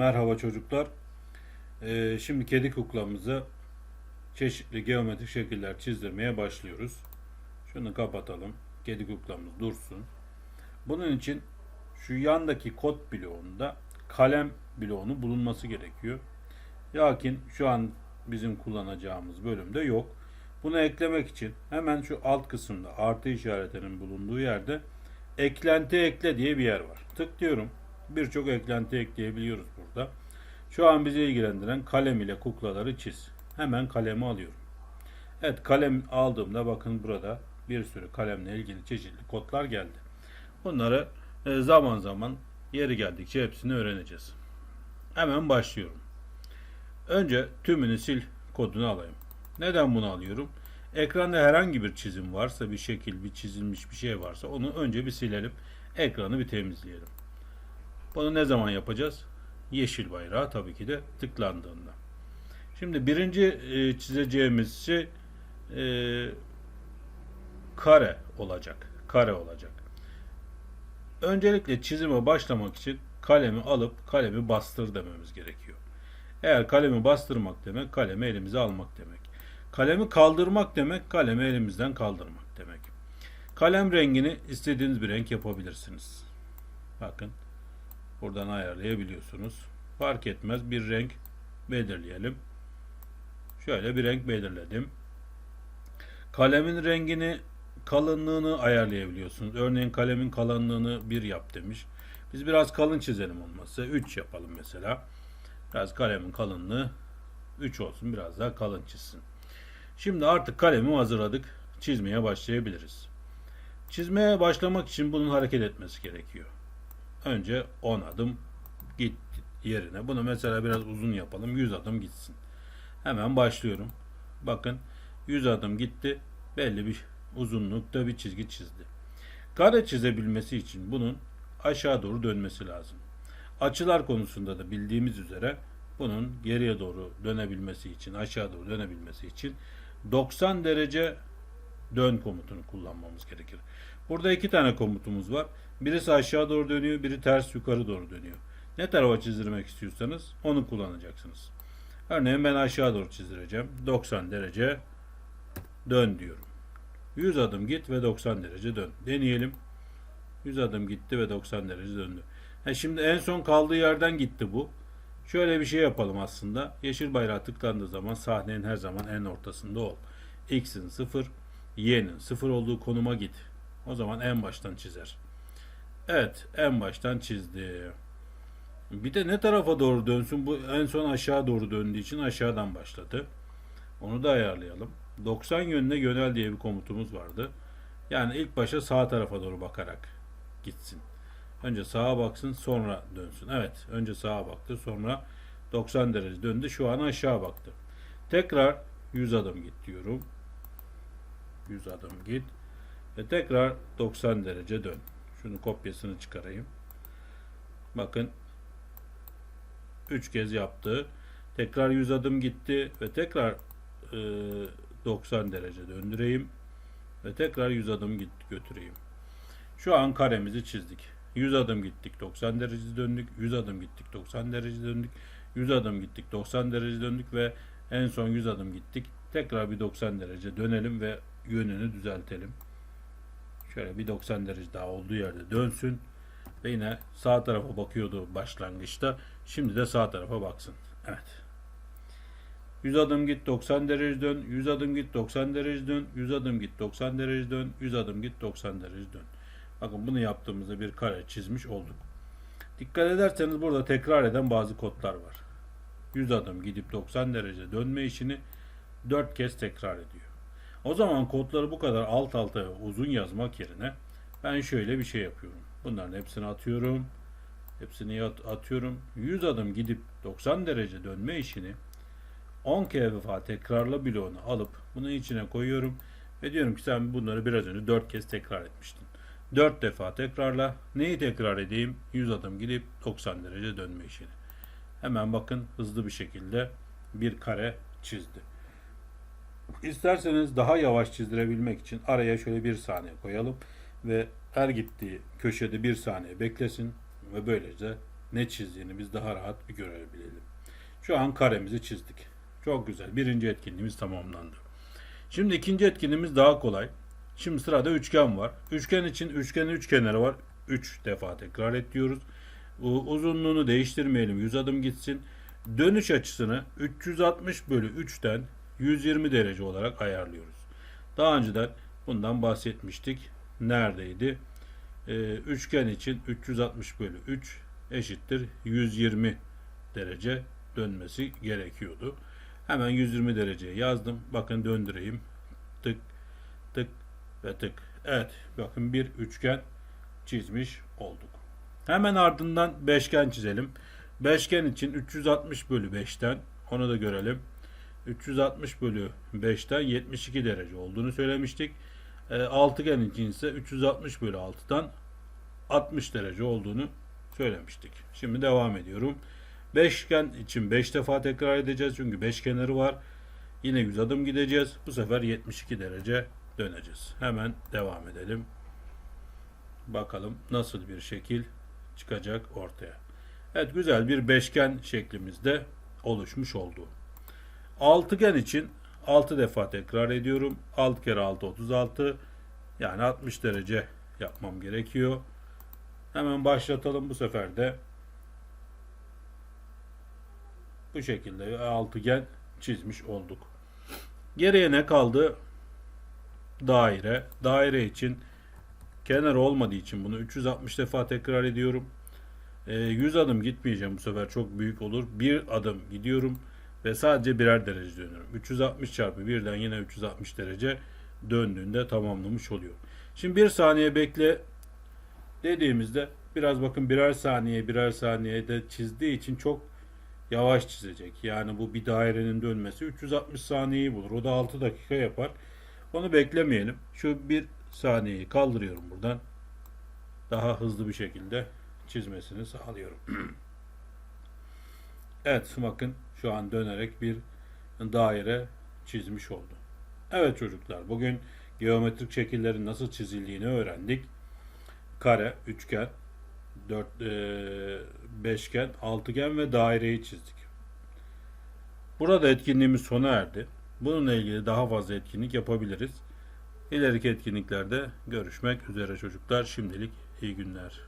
merhaba çocuklar. Ee, şimdi kedi kuklamızı çeşitli geometrik şekiller çizdirmeye başlıyoruz. Şunu kapatalım. Kedi kuklamız dursun. Bunun için şu yandaki kod bloğunda kalem bloğunu bulunması gerekiyor. Lakin şu an bizim kullanacağımız bölümde yok. Bunu eklemek için hemen şu alt kısımda artı işaretinin bulunduğu yerde eklenti ekle diye bir yer var. Tıklıyorum. Birçok eklenti ekleyebiliyoruz burada. Şu an bizi ilgilendiren kalem ile kuklaları çiz. Hemen kalemi alıyorum. Evet kalem aldığımda bakın burada bir sürü kalemle ilgili çeşitli kodlar geldi. Bunları e, zaman zaman yeri geldikçe hepsini öğreneceğiz. Hemen başlıyorum. Önce tümünü sil kodunu alayım. Neden bunu alıyorum? Ekranda herhangi bir çizim varsa, bir şekil, bir çizilmiş bir şey varsa onu önce bir silelim. Ekranı bir temizleyelim. Bunu ne zaman yapacağız? Yeşil bayrağı tabii ki de tıklandığında. Şimdi birinci e, çizeceğimiz şey e, kare olacak. Kare olacak. Öncelikle çizime başlamak için kalemi alıp kalemi bastır dememiz gerekiyor. Eğer kalemi bastırmak demek kalemi elimize almak demek. Kalemi kaldırmak demek kalemi elimizden kaldırmak demek. Kalem rengini istediğiniz bir renk yapabilirsiniz. Bakın buradan ayarlayabiliyorsunuz. Fark etmez bir renk belirleyelim. Şöyle bir renk belirledim. Kalemin rengini kalınlığını ayarlayabiliyorsunuz. Örneğin kalemin kalınlığını 1 yap demiş. Biz biraz kalın çizelim olmazsa 3 yapalım mesela. Biraz kalemin kalınlığı 3 olsun. Biraz daha kalın çizsin. Şimdi artık kalemi hazırladık. Çizmeye başlayabiliriz. Çizmeye başlamak için bunun hareket etmesi gerekiyor. Önce 10 adım git yerine. Bunu mesela biraz uzun yapalım. 100 adım gitsin. Hemen başlıyorum. Bakın 100 adım gitti. Belli bir uzunlukta bir çizgi çizdi. Kare çizebilmesi için bunun aşağı doğru dönmesi lazım. Açılar konusunda da bildiğimiz üzere bunun geriye doğru dönebilmesi için, aşağı doğru dönebilmesi için 90 derece dön komutunu kullanmamız gerekir. Burada iki tane komutumuz var. Birisi aşağı doğru dönüyor, biri ters yukarı doğru dönüyor. Ne tarafa çizdirmek istiyorsanız onu kullanacaksınız. Örneğin ben aşağı doğru çizdireceğim. 90 derece dön diyorum. 100 adım git ve 90 derece dön. Deneyelim. 100 adım gitti ve 90 derece döndü. Ha şimdi en son kaldığı yerden gitti bu. Şöyle bir şey yapalım aslında. Yeşil bayrağı tıklandığı zaman sahnenin her zaman en ortasında ol. X'in 0, Y'nin 0 olduğu konuma git. O zaman en baştan çizer. Evet, en baştan çizdi. Bir de ne tarafa doğru dönsün? Bu en son aşağı doğru döndüğü için aşağıdan başladı. Onu da ayarlayalım. 90 yönüne yönel diye bir komutumuz vardı. Yani ilk başa sağ tarafa doğru bakarak gitsin. Önce sağa baksın sonra dönsün. Evet önce sağa baktı sonra 90 derece döndü. Şu an aşağı baktı. Tekrar 100 adım git diyorum. 100 adım git. Ve tekrar 90 derece dön. Şunu kopyasını çıkarayım. Bakın 3 kez yaptı. Tekrar 100 adım gitti ve tekrar e, 90 derece döndüreyim ve tekrar 100 adım git götüreyim. Şu an karemizi çizdik. 100 adım gittik 90 derece döndük. 100 adım gittik 90 derece döndük. 100 adım gittik 90 derece döndük ve en son 100 adım gittik. Tekrar bir 90 derece dönelim ve yönünü düzeltelim. Şöyle bir 90 derece daha olduğu yerde dönsün. Ve yine sağ tarafa bakıyordu başlangıçta. Şimdi de sağ tarafa baksın. Evet. 100 adım git 90 derece dön. 100 adım git 90 derece dön. 100 adım git 90 derece dön. 100 adım git 90 derece dön. Bakın bunu yaptığımızda bir kare çizmiş olduk. Dikkat ederseniz burada tekrar eden bazı kodlar var. 100 adım gidip 90 derece dönme işini 4 kez tekrar ediyor. O zaman kodları bu kadar alt alta uzun yazmak yerine ben şöyle bir şey yapıyorum. Bunların hepsini atıyorum. Hepsini at- atıyorum. 100 adım gidip 90 derece dönme işini 10 kere defa tekrarla bloğunu alıp bunun içine koyuyorum ve diyorum ki sen bunları biraz önce 4 kez tekrar etmiştin. 4 defa tekrarla. Neyi tekrar edeyim? 100 adım gidip 90 derece dönme işini. Hemen bakın hızlı bir şekilde bir kare çizdi. İsterseniz daha yavaş çizdirebilmek için araya şöyle bir saniye koyalım ve her gittiği köşede bir saniye beklesin ve böylece ne çizdiğini biz daha rahat bir görebilelim. Şu an karemizi çizdik. Çok güzel. Birinci etkinliğimiz tamamlandı. Şimdi ikinci etkinliğimiz daha kolay. Şimdi sırada üçgen var. Üçgen için üçgenin üç kenarı var. 3 defa tekrar et diyoruz. Uzunluğunu değiştirmeyelim. 100 adım gitsin. Dönüş açısını 360 bölü 3'ten 120 derece olarak ayarlıyoruz. Daha önceden bundan bahsetmiştik. Neredeydi? Ee, üçgen için 360 bölü 3 eşittir 120 derece dönmesi gerekiyordu. Hemen 120 dereceye yazdım. Bakın döndüreyim. Tık tık ve tık. Evet bakın bir üçgen çizmiş olduk. Hemen ardından beşgen çizelim. Beşgen için 360 bölü 5'ten onu da görelim. 360 bölü 5'ten 72 derece olduğunu söylemiştik. E, altıgen için ise 360 bölü 6'dan 60 derece olduğunu söylemiştik. Şimdi devam ediyorum. Beşgen için 5 defa tekrar edeceğiz çünkü 5 kenarı var. Yine 100 adım gideceğiz. Bu sefer 72 derece döneceğiz. Hemen devam edelim. Bakalım nasıl bir şekil çıkacak ortaya. Evet güzel bir beşgen şeklimizde oluşmuş oldu. Altıgen için 6 defa tekrar ediyorum. 6 kere 6 36 yani 60 derece yapmam gerekiyor. Hemen başlatalım bu sefer de bu şekilde altıgen çizmiş olduk. Geriye ne kaldı? Daire. Daire için kenar olmadığı için bunu 360 defa tekrar ediyorum. Ee, 100 adım gitmeyeceğim bu sefer çok büyük olur. Bir adım gidiyorum ve sadece birer derece dönüyorum. 360 çarpı birden yine 360 derece döndüğünde tamamlamış oluyor. Şimdi bir saniye bekle dediğimizde biraz bakın birer saniye birer saniyede çizdiği için çok yavaş çizecek. Yani bu bir dairenin dönmesi 360 saniyeyi bulur. O da 6 dakika yapar. Onu beklemeyelim. Şu bir saniyeyi kaldırıyorum buradan. Daha hızlı bir şekilde çizmesini sağlıyorum. evet bakın şu an dönerek bir daire çizmiş oldu. Evet çocuklar bugün geometrik şekillerin nasıl çizildiğini öğrendik. Kare, üçgen, dört, e, beşgen, altıgen ve daireyi çizdik. Burada etkinliğimiz sona erdi. Bununla ilgili daha fazla etkinlik yapabiliriz. İleriki etkinliklerde görüşmek üzere çocuklar. Şimdilik iyi günler.